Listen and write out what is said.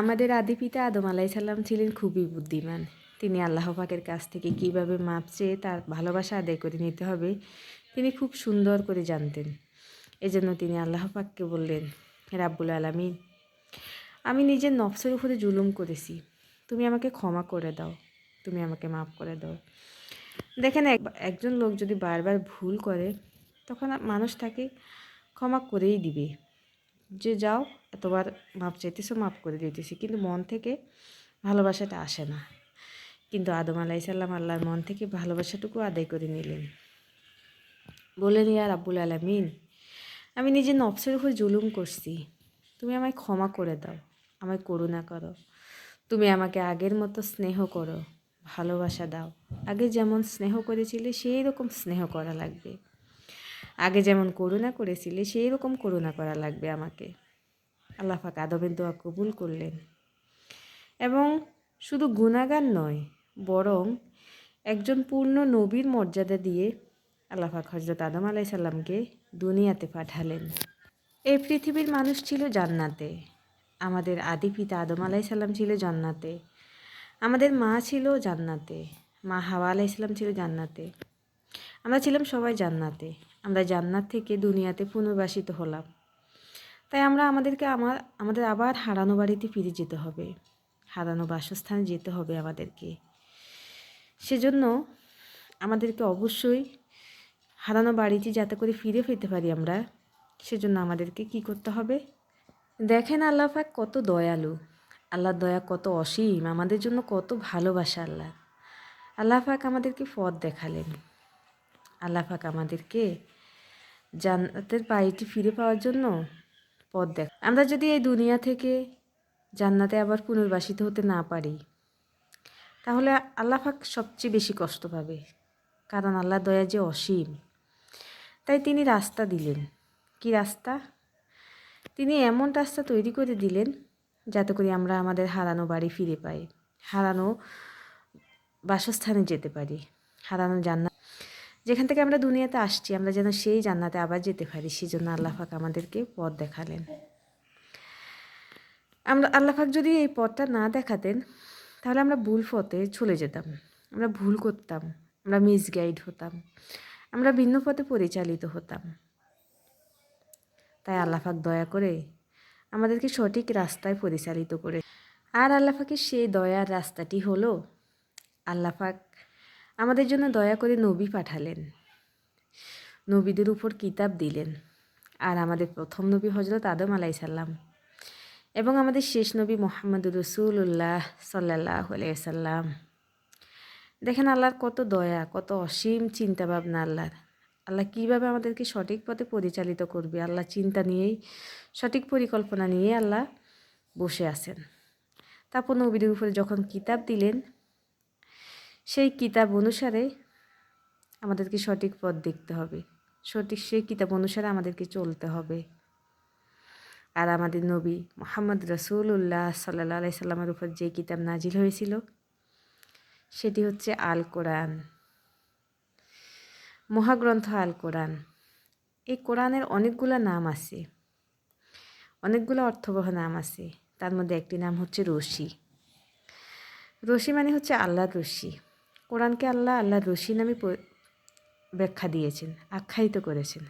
আমাদের আদি পিতা আদম আলাইসাল্লাম ছিলেন খুবই বুদ্ধিমান। তিনি আল্লাহ পাকের কাছ থেকে কীভাবে মাপ চেয়ে তার ভালোবাসা আদায় করে নিতে হবে, তিনি খুব সুন্দর করে জানতেন। এজন্য তিনি আল্লাহ পাককে বললেন, রাব্বুল আলামিন, আমি নিজের নফসের উপরে জুলুম করেছি। তুমি আমাকে ক্ষমা করে দাও, তুমি আমাকে মাফ করে দাও। দেখেন, এক, একজন লোক যদি বারবার ভুল করে, তখন মানুষ তাকে ক্ষমা করেই দিবে। যে যাও, এতবার মাপ চাইতেছো, মাপ করে দিতেছি। কিন্তু মন থেকে ভালোবাসাটা আসে না। কিন্তু আদম আলাইসাল্লাম আল্লাহর মন থেকে ভালোবাসাটুকু আদায় করে নিলেন। বলে বললেন ইয়ার আব্বুল আলামিন, আমি নিজের নফসের উপর জুলুম করছি। তুমি আমায় ক্ষমা করে দাও, আমায় করুণা করো। তুমি আমাকে আগের মতো স্নেহ করো, ভালোবাসা দাও। আগে যেমন স্নেহ করেছিলে সেই রকম স্নেহ করা লাগবে। আগে যেমন করুণা করেছিলে সেই রকম করুণা করা লাগবে আমাকে। আল্লাহ পাক আদবের দোয়া কবুল করলেন। এবং শুধু গুণাগার নয়, বরং একজন পূর্ণ নবীর মর্যাদা দিয়ে আল্লাহ পাক হজরত আদম আলাইসাল্লামকে দুনিয়াতে পাঠালেন। এই পৃথিবীর মানুষ ছিল জান্নাতে। আমাদের আদি পিতা আদম আলাইসাল্লাম ছিল জান্নাতে। আমাদের মা ছিল জান্নাতে। মা হাওয়া আলাইসাল্লাম ছিল জান্নাতে। আমরা ছিলাম সবাই জান্নাতে। আমরা জান্নাত থেকে দুনিয়াতে পুনর্বাসিত হলাম। তাই আমরা আমাদেরকে আমার, আমাদের আবার হারানো বাড়িতে ফিরে যেতে হবে। হারানো বাসস্থানে যেতে হবে আমাদেরকে। সেজন্য আমাদেরকে অবশ্যই হারানো বাড়িতে যাতে করে ফিরে পেতে পারি আমরা, সেজন্য আমাদেরকে কি করতে হবে? দেখেন আল্লাহ পাক কত দয়ালু। আল্লাহর দয়া কত অসীম। আমাদের জন্য কত ভালোবাসা আল্লাহ। আল্লাহ পাক আমাদেরকে পথ দেখালেন। আল্লাহ পাক আমাদেরকে জান্নাতের পায়েটি ফিরে পাওয়ার জন্য পথ দেখ। আমরা যদি এই দুনিয়া থেকে জান্নাতে আবার পুনর্বাসিত হতে না পারি, তাহলে আল্লাহ পাক সবচেয়ে বেশি কষ্ট পাবে, কারণ আল্লাহ দয়া যে অসীম। তাই তিনি রাস্তা দিলেন। কি রাস্তা? তিনি এমন রাস্তা তৈরি করে দিলেন যাতে করে আমরা আমাদের হারানো বাড়ি ফিরে পাই, হারানো বাসস্থানে যেতে পারি, হারানো জান্নাত যেখান থেকে আমরা দুনিয়াতে আসছি, আমরা যেন সেই জান্নাতে আবার যেতে পারি। সেই জন্য আল্লাহাক আমাদেরকে পথ দেখালেন। আমরা আল্লাহাক যদি এই পথটা না দেখাতেন, তাহলে আমরা ভুল পথে চলে যেতাম। আমরা ভুল করতাম। আমরা মিসগাইড হতাম। আমরা ভিন্ন পথে পরিচালিত হতাম। তাই আল্লাহাক দয়া করে আমাদেরকে সঠিক রাস্তায় পরিচালিত করে। আর আল্লাহাকের সেই দয়ার রাস্তাটি হলো আল্লাহাক আমাদের জন্য দয়া করে নবী পাঠালেন। নবীদের উপর কিতাব দিলেন। আর আমাদের প্রথম নবী হজরত আদম আলাইসাল্লাম এবং আমাদের শেষ নবী মোহাম্মদ রসুল্লাহ সাল্লাহ আলাইসাল্লাম দেখেন আল্লাহর কত দয়া, কত অসীম চিন্তা ভাবনা আল্লাহর। আল্লাহ কীভাবে আমাদেরকে সঠিক পথে পরিচালিত করবে? আল্লাহ চিন্তা নিয়েই, সঠিক পরিকল্পনা নিয়ে আল্লাহ বসে আছেন। তারপর নবীদের উপরে যখন কিতাব দিলেন সেই কিতাব অনুসারে আমাদেরকে সঠিক পথ দেখতে হবে। সঠিক সেই কিতাব অনুসারে আমাদেরকে চলতে হবে। আর আমাদের নবী মোহাম্মদ রসুল্লাহ সাল্লা আলাই সাল্লামের উপর যে কিতাব নাজিল হয়েছিল, সেটি হচ্ছে আল কোরআন মহাগ্রন্থ আল কোরআন এই কোরআনের অনেকগুলো নাম আছে। অনেকগুলো অর্থবহ নাম আছে। তার মধ্যে একটি নাম হচ্ছে রশি। রশি মানে হচ্ছে আল্লাহর রশি। কোরআনকে আল্লাহ আল্লাহর রশি নামে ব্যাখ্যা দিয়েছেন আখ্যায়িত করেছেন।